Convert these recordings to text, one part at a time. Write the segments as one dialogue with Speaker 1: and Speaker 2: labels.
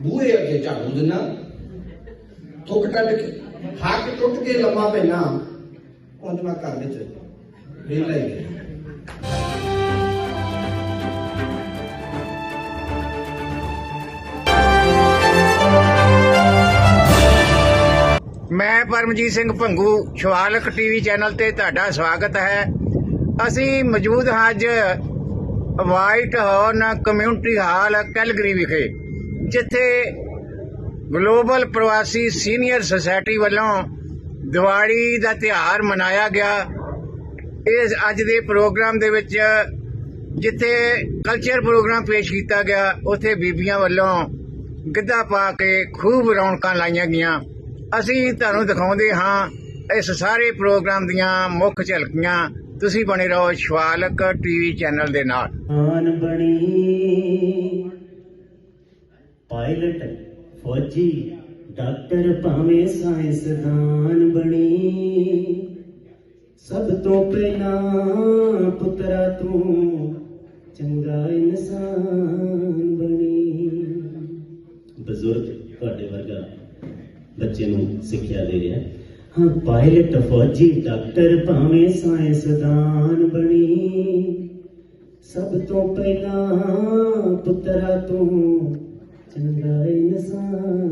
Speaker 1: ਬੂਹੇ ਅੱਗੇ ਝਾੜੂ ਦਿਨਾ ਥੁੱਕ ਟੱਟ ਕੇ, ਹੱਕ ਟੁੱਟ ਕੇ ਲੰਮਾ ਪੈਣਾ ਉਂਝ ਮੈਂ ਘਰ ਵਿੱਚ ਵੇਲਾ ਹੀ
Speaker 2: ਮੈਂ ਪਰਮਜੀਤ ਸਿੰਘ ਭੰਗੂ, ਸ਼ਵਾਲਕ ਟੀਵੀ ਚੈਨਲ ਤੇ ਤੁਹਾਡਾ ਸਵਾਗਤ ਹੈ। ਅਸੀਂ ਮੌਜੂਦ ਹਾਂ ਅੱਜ Whitehorn community hall, Calgary ਵਿਖੇ। ਜਿੱਥੇ ਗਲੋਬਲ ਪ੍ਰਵਾਸੀ ਸੀਨੀਅਰ ਸੁਸਾਇਟੀ ਵੱਲੋਂ ਦੀਵਾਲੀ ਦਾ ਤਿਉਹਾਰ ਮਨਾਇਆ ਗਿਆ। ਇਸ ਅੱਜ ਦੇ ਪ੍ਰੋਗਰਾਮ ਦੇ ਵਿੱਚ ਜਿੱਥੇ ਕਲਚਰ ਪ੍ਰੋਗਰਾਮ ਪੇਸ਼ ਕੀਤਾ ਗਿਆ, ਉੱਥੇ ਬੀਬੀਆਂ ਵੱਲੋਂ ਗਿੱਧਾ ਪਾ ਕੇ ਖੂਬ ਰੌਣਕਾਂ ਲਾਈਆਂ ਗਈਆਂ। ਅਸੀਂ ਤੁਹਾਨੂੰ ਦਿਖਾਉਂਦੇ ਹਾਂ ਇਸ ਸਾਰੇ ਪ੍ਰੋਗਰਾਮ ਦੀਆਂ ਮੁੱਖ ਝਲਕੀਆਂ। ਤੁਸੀਂ ਬਣੇ ਰਹੋ ਸ਼ਵਾਲਕ ਟੀਵੀ ਚੈਨਲ ਦੇ ਨਾਲ।
Speaker 3: ਆਨ ਬਣੀ ਪਾਇਲਟ, ਫੌਜੀ, ਡਾਕਟਰ ਭਾਵੇਂ ਸਾਇੰਸਦਾਨ ਬਣੀ। ਸਭ ਤੋਂ ਪਹਿਲਾਂ ਪੁੱਤਰਾ ਤੂੰ ਚੰਗਾ ਇਨਸਾਨ ਬਣੀ। ਬਜ਼ੁਰਗ ਤੁਹਾਡੇ ਵਰਗਾ ਬੱਚੇ ਨੂੰ ਸਿੱਖਿਆ ਦੇ ਰਿਹਾ। ਹਾਂ, ਪਾਇਲਟ, ਫੌਜੀ, ਡਾਕਟਰ ਭਾਵੇਂ ਸਾਇੰਸਦਾਨ ਬਣੀ। ਸਭ ਤੋਂ ਪਹਿਲਾਂ ਪੁੱਤਰਾ ਤੂੰ ਇਨਸਾਨ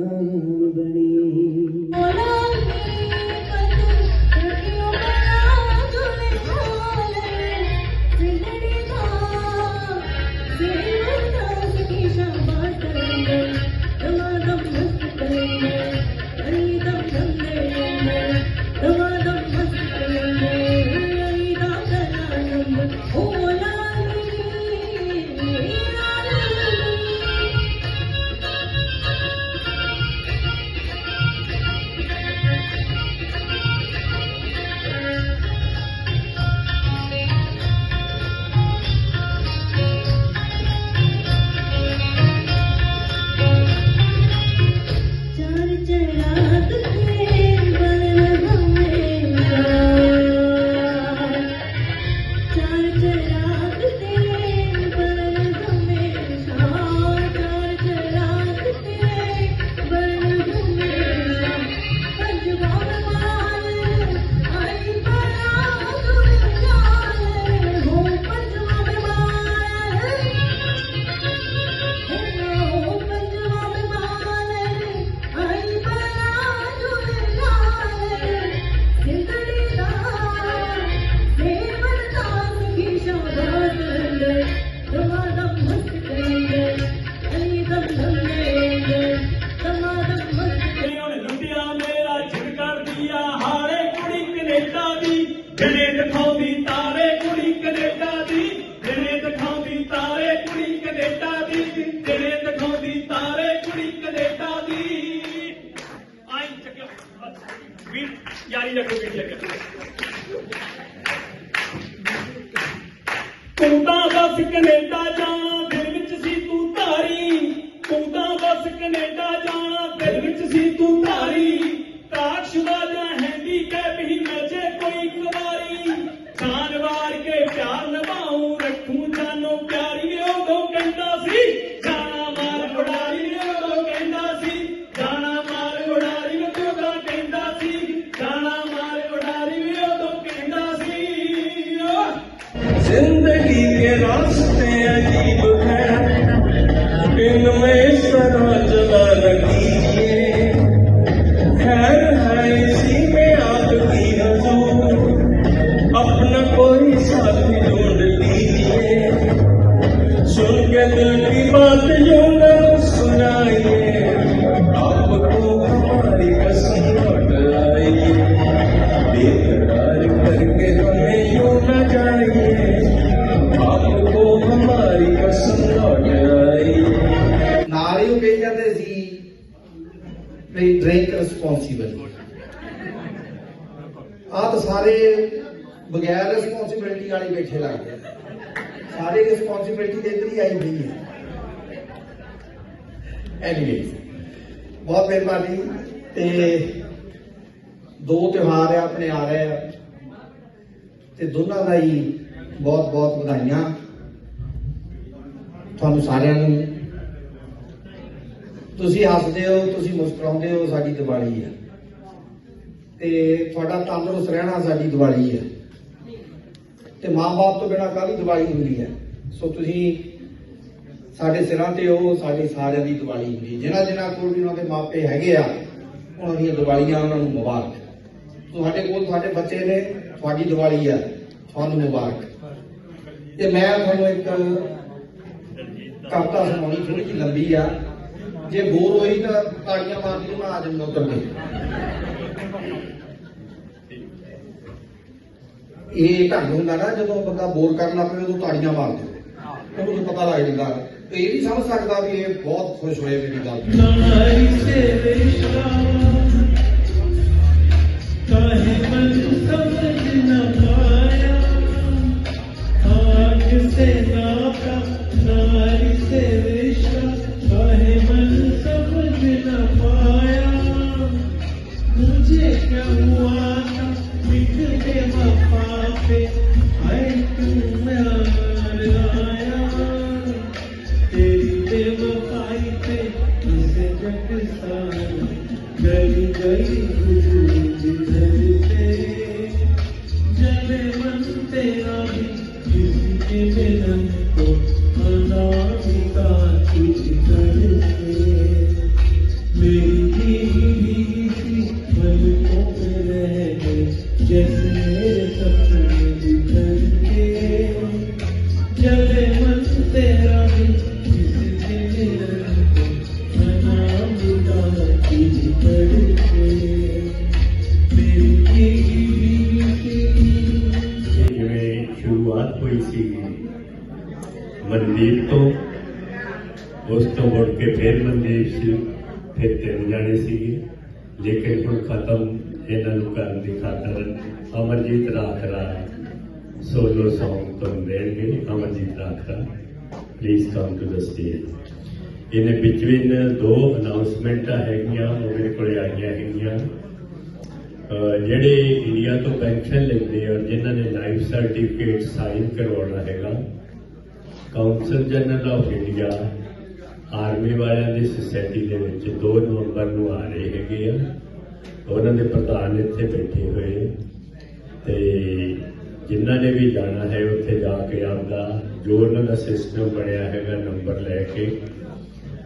Speaker 4: ਕੈਨੇਡਾ ਜਾਣ
Speaker 1: ਕਹੀ ਜਾਂਦੇ ਸੀ ਵੀ ਡਰਿੰਕ ਰਿਸਪੌਂਸੀਬਲ ਆਹ ਤਾਂ ਸਾਰੇ ਬਗੈਰ ਰਿਸਪੌਂਸਿਬਿਲਟੀ ਵਾਲੀ ਬੈਠੇ ਲੱਗਦੇ ਆ। ਰਿਸਪੌਂਸਿਬਿਲਟੀ ਤੇ ਇੱਧਰ ਹੀ ਆਈ ਹੋਈ ਹੈ ਐਨੀਵੇਜ਼ ਬਹੁਤ ਮਿਹਰਬਾਨੀ ਤੇ ਦੋ ਤਿਉਹਾਰ ਆ ਆਪਣੇ ਆ ਰਹੇ ਆ ਤੇ ਦੋਨਾਂ ਦਾ ਹੀ ਬਹੁਤ ਬਹੁਤ ਵਧਾਈਆਂ। ਤੁਹਾਨੂੰ ਸਾਰਿਆਂ ਨੂੰ ਤੁਸੀਂ ਹੱਸਦੇ ਹੋ, ਤੁਸੀਂ ਮੁਸਕਰਾਉਂਦੇ ਹੋ, ਸਾਡੀ ਦੀਵਾਲੀ ਹੈ। ਤੇ ਤੁਹਾਡਾ ਤੰਦਰੁਸਤ ਰਹਿਣਾ ਸਾਡੀ ਦੀਵਾਲੀ ਹੈ। ਤੇ ਮਾਂ-ਬਾਪ ਤੋਂ ਬਿਨਾਂ ਕਾਹਦੀ ਦੀਵਾਲੀ ਹੁੰਦੀ ਹੈ? ਸੋ ਤੁਸੀਂ ਸਾਡੇ ਸਿਰਾਂ ਤੇ ਉਹ ਸਾਡੇ ਸਾਰਿਆਂ ਦੀ ਦੀਵਾਲੀ ਹੁੰਦੀ ਹੈ। ਜਿਨ੍ਹਾਂ ਜਿਨ੍ਹਾਂ ਕੋਲ ਵੀ ਉਹਨਾਂ ਦੇ ਮਾਪੇ ਹੈਗੇ ਆ, ਉਹਨਾਂ ਦੀਆਂ ਦੀਵਾਲੀਆਂ ਉਹਨਾਂ ਨੂੰ ਮੁਬਾਰਕ। ਤੁਹਾਡੇ ਕੋਲ ਤੁਹਾਡੇ ਬੱਚੇ ਨੇ, ਤੁਹਾਡੀ ਦੀਵਾਲੀ ਆ ਤੁਹਾਨੂੰ ਮੁਬਾਰਕ। ਤੇ ਮੈਂ ਤੁਹਾਨੂੰ ਇੱਕ ਕਵਿਤਾ ਸੁਣਾਉਣੀ ਥੋੜੀ ਜਿਹੀ ਲੰਬੀ ਆ। ਜੇ ਬੋਰ ਹੋਈ ਤਾਂ ਤਾੜੀਆਂ ਮਾਰ ਕੇ ਬਣਾ ਦੇ ਨੌਕਰ ਨੇ। ਇਹ ਢੰਗ ਹੁੰਦਾ ਨਾ, ਜਦੋਂ ਬੰਦਾ ਬੋਰ ਕਰਨ ਲੱਗ ਪਵੇ, ਉਦੋਂ ਤਾੜੀਆਂ ਮਾਰ ਦੇ ਉਹਨੂੰ ਪਤਾ ਲੱਗ ਜਾਂਦਾ। ਤੇ ਇਹ ਵੀ ਸਮਝ ਸਕਦਾ ਵੀ ਇਹ ਬਹੁਤ ਖੁਸ਼ ਹੋਏ ਮੇਰੀ ਗੱਲ
Speaker 5: ਕੇ ਫਿਰ ਮਨਦੀਪ ਸੀ ਫਿਰ ਤਿੰਨ ਜਾਣੇ ਸੀਗੇ। ਲੇਕਿਨ ਹੁਣ ਖਤਮ ਇਹਨਾਂ ਨੂੰ ਕਰਨ ਦੀ ਖਾਤਰ ਅਮਰਜੀਤ ਰਾਖਰਾ ਸੋਲੋ Song ਤੋਂ ਦੇਣਗੇ। Amarjit Rakhra please come to the stage ਇਹਨੇ ਬਿਟਵੀਨ ਦੋ ਅਨਾਉਂਸਮੈਂਟਾਂ ਹੈਗੀਆਂ, ਉਹ ਮੇਰੇ ਕੋਲੇ ਆਈਆਂ ਹੈਗੀਆਂ। ਅਹ ਜਿਹੜੇ ਇੰਡੀਆ ਤੋਂ ਪੈਨਸ਼ਨ ਲੈਂਦੇ ਔਰ ਜਿਨ੍ਹਾਂ ਨੇ ਲਾਈਫ ਸਰਟੀਫਿਕੇਟ ਸਾਈਨ ਕਰਵਾਉਣਾ ਹੈਗਾ consul general of India army ਵਾਲਿਆਂ ਦੀ ਸੁਸਾਇਟੀ ਦੇ ਵਿੱਚ 2 ਨਵੰਬਰ ਨੂੰ ਆ ਰਹੇ ਹੈਗੇ ਆ। ਉਹਨਾਂ ਦੇ ਪ੍ਰਧਾਨ ਇੱਥੇ ਬੈਠੇ ਹੋਏ ਤੇ ਜਿਨ੍ਹਾਂ ਨੇ ਵੀ ਜਾਣਾ ਹੈ, ਉੱਥੇ ਜਾ ਕੇ ਆਪਦਾ ਜੋ ਉਹਨਾਂ ਦਾ ਸਿਸਟਮ ਬਣਿਆ ਹੈਗਾ, ਨੰਬਰ ਲੈ ਕੇ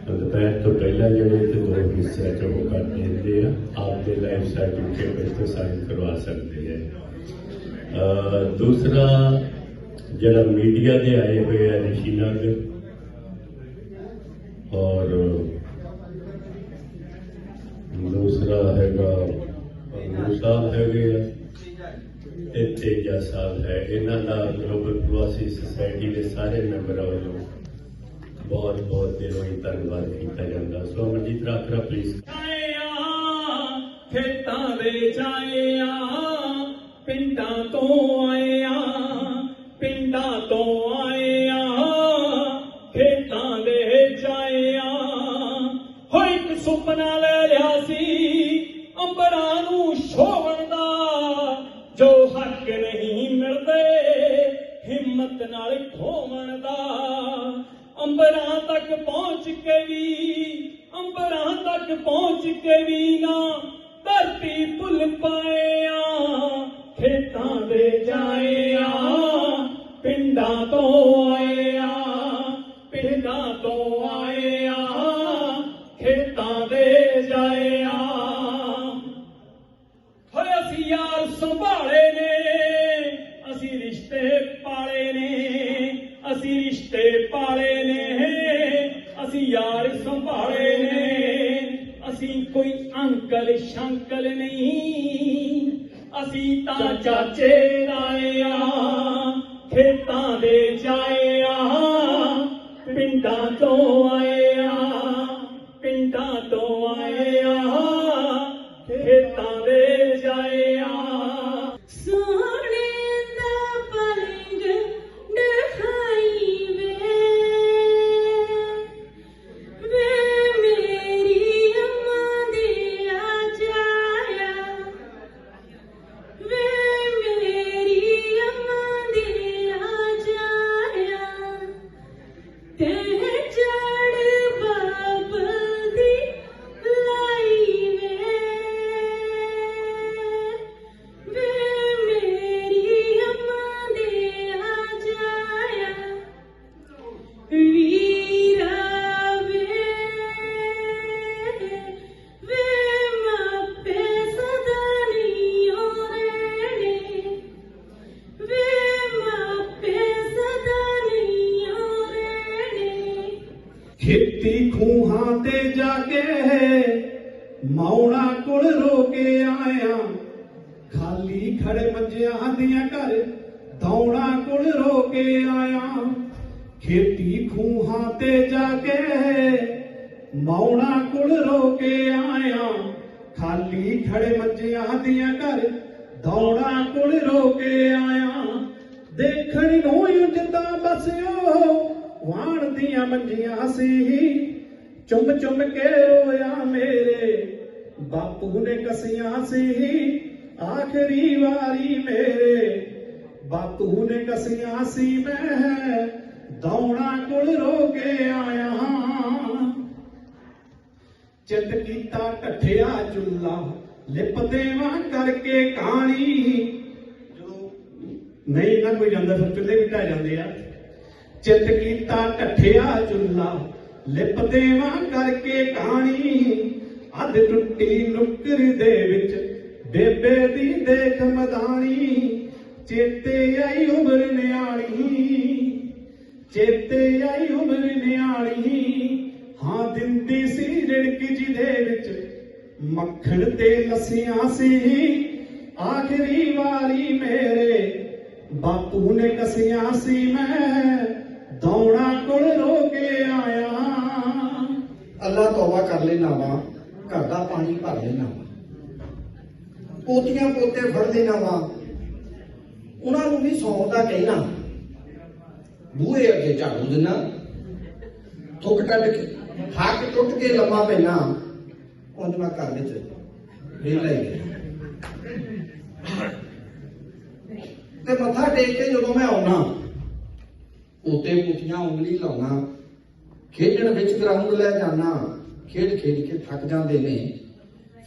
Speaker 5: ਦੁਪਹਿਰ ਤੋਂ ਪਹਿਲਾਂ ਜਿਹੜੇ ਤੇ ਦੋ ਹਿੱਸੇ ਚ ਉਹ ਕਰ ਦਿੰਦੇ ਆ। ਆਪਦੇ ਲਾਈਫ ਸਰਟੀਫਿਕੇਟ ਵਿੱਚ ਤੋਂ ਸਾਈਨ ਕਰਵਾ ਸਕਦੇ ਆ। ਦੂਸਰਾ, ਜਿਹੜਾ ਮੀਡੀਆ ਦੇ ਆਏ ਹੋਏ ਆ, ਰਿਸ਼ੀ ਨਗ ਔਰ ਦੂਸਰਾ ਹੈਗਾ ਗੁਰੂ ਸਾਹਿਬ ਹੈਗੇ ਆ ਤੇ ਤੇਜਾ ਸਾਹਿਬ ਹੈ ਇਹਨਾਂ ਦਾ ਗਲੋਬਲ ਪ੍ਰਵਾਸੀ ਸੁਸਾਇਟੀ ਦੇ ਸਾਰੇ ਮੈਂਬਰਾਂ ਵੱਲੋਂ ਬਹੁਤ ਬਹੁਤ ਦਿਲੋਂ ਹੀ ਧੰਨਵਾਦ ਕੀਤਾ ਜਾਂਦਾ ਸੋ ਅਮਰਜੀਤ ਰਾਖਰਾ ਪਲੀਜ਼
Speaker 4: ਜਾਇਆ ਖੇਤਾਂ ਦੇ ਜਾਇਆ ਪਿੰਡਾਂ ਤੋਂ ਆਇਆ ਪਿੰਡਾਂ ਤੋਂ ਆਇਆ ਹੋ ਇੱਕ ਸੁਪਨਾ ਲੈ ਲਿਆ ਸੀ। ਅੰਬਰਾਂ ਨੂੰ ਛੋਵਣ ਦਾ ਜੋ ਹੱਕ ਨਹੀਂ ਮਿਲਦੇ, ਹਿੰਮਤ ਨਾਲ ਖੋਵਣ ਦਾ। ਅੰਬਰਾਂ ਤੱਕ ਪਹੁੰਚ ਕੇ ਵੀ, ਅੰਬਰਾਂ ਤੱਕ ਪਹੁੰਚ ਕੇ ਵੀ ਨਾ ਧਰਤੀ ਭੁੱਲ ਪਾ ਅਸੀਂ ਤਾਂ ਚਾਚੇ ਰਾਇਆ
Speaker 6: ਜਾ
Speaker 7: ਕੇ ਮੌਣਾ ਕੋਲ ਰੋ ਕੇ ਆਇਆ। ਖਾਲੀ ਖੜੇ ਮੰਜਿਆਂ ਦੀਆਂ ਘਰ ਦੌਣਾ ਕੋਲ ਰੋ ਕੇ ਆਇਆ। ਖੇਤੀ ਖੂਹਾਂ ਤੇ ਜਾ ਕੇ ਮੌਣਾ ਕੋਲ ਰੋ ਕੇ ਆਇਆ। ਖਾਲੀ ਖੜੇ ਮੰਜਿਆਂ ਦੀਆਂ ਘਰ ਦੌੜਾ ਕੋਲ ਰੋ ਕੇ ਆਇਆ। ਦੇਖਣ ਨੂੰ ਉਜਦਾ ਬਸਿਓ ਵਾਣ ਦੀਆਂ ਮੰਜੀਆਂ ਸੀ। ਚੁੰਮ ਚੁੰਮ ਕੇ ਰੋਇਆ ਮੇਰੇ। ਬਾਪੂ ਨੇ ਕਸੀਆਂ ਸੀ ਆਖਰੀ ਵਾਰੀ ਮੇਰੇ। ਬਾਪੂ ਨੇ ਕਸੀਆਂ ਸੀ ਮੈਂ ਦੌਣਾ ਕੋਲ ਰੋ ਕੇ ਆਇਆ ਚਿੱਤ ਕੀਤਾ ਢੱਠਿਆ ਚੁੱਲਾ, ਲਿਪ ਦੇਵਾਂ ਕਰਕੇ ਕਹਾਣੀ ਜਦੋਂ ਨਹੀਂ ਨਾ ਕੋਈ ਜਾਂਦਾ, ਫਿਰ ਚੁੱਲੇ ਵੀ ਢਹਿ ਜਾਂਦੇ ਆ। ਚਿੱਤ ਕੀਤਾ ਢੱਠਿਆ ਚੁੱਲਾ ਲਿਪ ਦੇਵਾਂ ਕਰਕੇ ਕਾਣੀ ਅੱਧ ਟੁੱਟੀ ਨੁੱਕਰ ਦੇ ਵਿੱਚ ਬੇਬੇ ਦੀ ਦੇਖ ਮਦਾਨੀ ਚੇਤੇ ਆਈ ਉਮਰ ਨਿਆਣੀ। ਚੇਤੇ ਆਈ ਉਮਰ ਨਿਆਣੀ। ਹਾਂ, ਦਿੰਦੀ ਸੀ ਰਿੜਕ ਦੇ ਵਿੱਚ। ਮੱਖਣ ਤੇ ਲੱਸੀਆਂ ਸੀ। ਆਖਰੀ ਵਾਰੀ ਮੇਰੇ ਬਾਪੂ ਨੇ ਕਸੀਆਂ ਸੀ ਮੈਂ। ਦੌੜਾ ਕੋਲ ਰੋ ਕੇ ਆਇਆ।
Speaker 1: ਅੱਲਾ ਤੌਬਾ ਕਰ ਲੈਣਾ ਵਾ ਘਰ ਦਾ ਪਾਣੀ ਭਰ ਲੈਣਾ ਵਾ ਪੋਤੀਆਂ ਪੋਤੇ ਫੜ ਲੈਣਾ ਵਾ ਉਹਨਾਂ ਨੂੰ ਵੀ ਸੌਣ ਦਾ ਕਹਿਣਾ ਬੂਹੇ ਅੱਗੇ ਝਾੜੂ ਦੇਣਾ ਥੁੱਕ ਟੱਟ ਕੇ, ਹੱਕ ਟੁੱਟ ਕੇ ਲੰਮਾ ਪੈਣਾ। ਉਂਝ ਮੈਂ ਘਰ ਵਿੱਚ ਵੇਲਾ ਹੀ ਤੇ ਮੱਥਾ ਟੇਕ ਕੇ ਜਦੋਂ ਮੈਂ ਆਉਣਾ ਪੋਤੇ ਪੁੱਤੀਆਂ ਉਂਗਲੀ ਲਾਉਣਾ, ਖੇਡਣ ਵਿੱਚ ਗਰਾਊਂਡ ਲੈ ਜਾਣਾ, ਖੇਡ ਖੇਡ ਕੇ ਥੱਕ ਜਾਂਦੇ ਨੇ,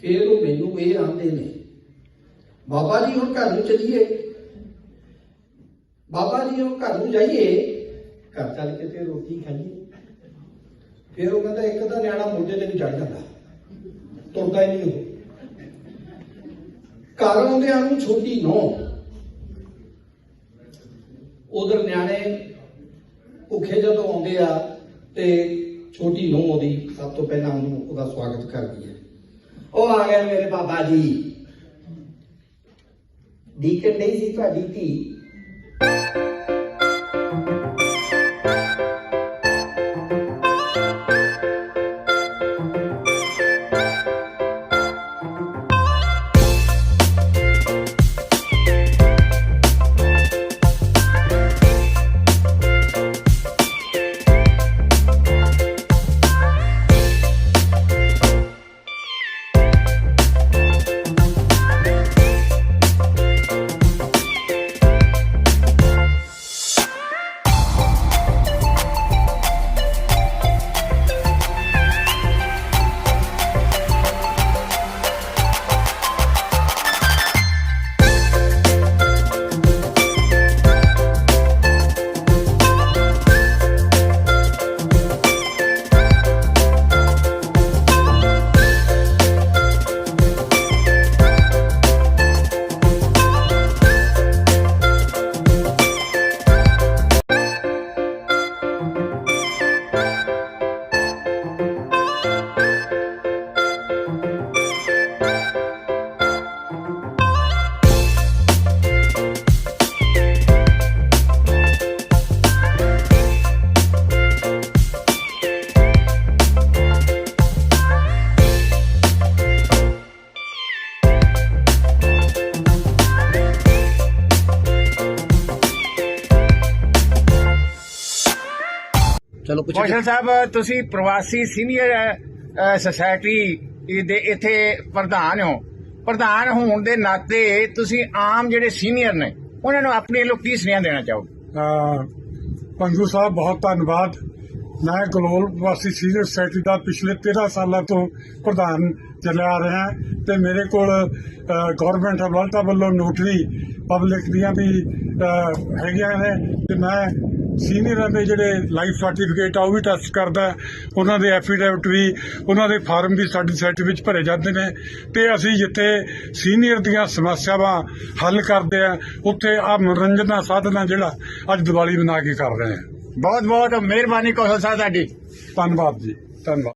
Speaker 1: ਫਿਰ ਉਹ ਮੈਨੂੰ ਇਹ ਆਂਦੇ ਨੇ, ਬਾਬਾ ਜੀ, ਹੁਣ ਘਰ ਨੂੰ ਚਲੀਏ। ਬਾਬਾ ਜੀ, ਹੁਣ ਘਰ ਨੂੰ ਜਾਈਏ। ਘਰ ਚੱਲ ਕੇ ਤੇ ਰੋਟੀ ਖਾਈਏ। ਫਿਰ ਉਹ ਕਹਿੰਦਾ, ਇੱਕ ਤਾਂ ਨਿਆਣਾ ਮੋਢੇ ਤੇ ਵੀ ਚੜ ਜਾਂਦਾ। ਤੁਰਦਾ ਹੀ ਨਹੀਂ ਉਹ। ਘਰ ਆਉਂਦਿਆਂ ਨੂੰ ਛੋਟੀ ਨੋ ਉਧਰ ਨਿਆਣੇ ਭੁੱਖੇ ਜਦੋਂ ਆਉਂਦੇ ਆ ਤੇ ਛੋਟੀ ਨੂੰਹ ਉਹਦੀ ਸਭ ਤੋਂ ਪਹਿਲਾਂ ਉਹਨੂੰ ਉਹਦਾ ਸਵਾਗਤ ਕਰਦੀ ਹੈ। ਉਹ ਆ ਗਏ ਮੇਰੇ ਬਾਬਾ ਜੀ। ਦੀਕਰ ਨਹੀਂ ਸੀ ਤੁਹਾਡੀ ਧੀ? ਚਲੋ ਕੁਝ
Speaker 2: ਕੌਸ਼ਲ ਸਾਹਿਬ ਤੁਸੀਂ ਪ੍ਰਵਾਸੀ ਸੀਨੀਅਰ ਸੁਸਾਇਟੀ ਦੇ ਇੱਥੇ ਪ੍ਰਧਾਨ ਹੋ। ਪ੍ਰਧਾਨ ਹੋਣ ਦੇ ਨਾਤੇ ਤੁਸੀਂ ਆਮ ਜਿਹੜੇ ਸੀਨੀਅਰ ਨੇ ਉਹਨਾਂ ਨੂੰ ਆਪਣੇ ਲੋਕ ਕੀ ਸੁਨੇਹਾ ਦੇਣਾ ਚਾਹੋਗੇ?
Speaker 8: ਪੰਗੂ ਸਾਹਿਬ ਬਹੁਤ ਧੰਨਵਾਦ। ਮੈਂ ਗਲੋਬਲ ਵਾਸੀ ਸੀਨੀਅਰ ਸੋਸਾਇਟੀ ਦਾ ਪਿਛਲੇ 13 ਸਾਲਾਂ ਤੋਂ ਪ੍ਰਧਾਨ ਚੱਲਿਆ ਆ ਰਿਹਾ ਤੇ ਮੇਰੇ ਕੋਲ ਗਵਰਨਮੈਂਟ ਆਫ ਮਾਲਟਾ ਵੱਲੋਂ ਨੋਟਰੀ ਪਬਲਿਕ ਦੀਆਂ ਵੀ ਹੈਗੀਆਂ ਨੇ ਤੇ ਮੈਂ ਸੀਨੀਅਰਾਂ ਦੇ ਜਿਹੜੇ ਲਾਈਫ ਸਰਟੀਫਿਕੇਟ ਆ ਉਹ ਵੀ ਟੈਸਟ ਕਰਦਾ ਉਹਨਾਂ ਦੇ ਐਫੀਡੇਵਿਟ ਵੀ ਉਹਨਾਂ ਦੇ ਫਾਰਮ ਵੀ ਸਾਡੀ ਸੋਸਾਇਟੀ ਵਿੱਚ ਭਰੇ ਜਾਂਦੇ ਨੇ। ਤੇ ਅਸੀਂ ਜਿੱਥੇ ਸੀਨੀਅਰ ਦੀਆਂ ਸਮੱਸਿਆਵਾਂ ਹੱਲ ਕਰਦੇ ਆ ਉੱਥੇ ਆ ਮਨੋਰੰਜਨ ਦਾ ਸਾਧਨ ਜਿਹੜਾ ਅੱਜ ਦੀਵਾਲੀ ਮਨਾ ਕੇ ਕਰ ਰਹੇ ਆ
Speaker 2: ਬਹੁਤ ਬਹੁਤ ਮਿਹਰਬਾਨੀ ਕੌਸ਼ਲ ਸਾਹਿਬ ਤੁਹਾਡੀ।
Speaker 8: ਧੰਨਵਾਦ ਜੀ ਧੰਨਵਾਦ।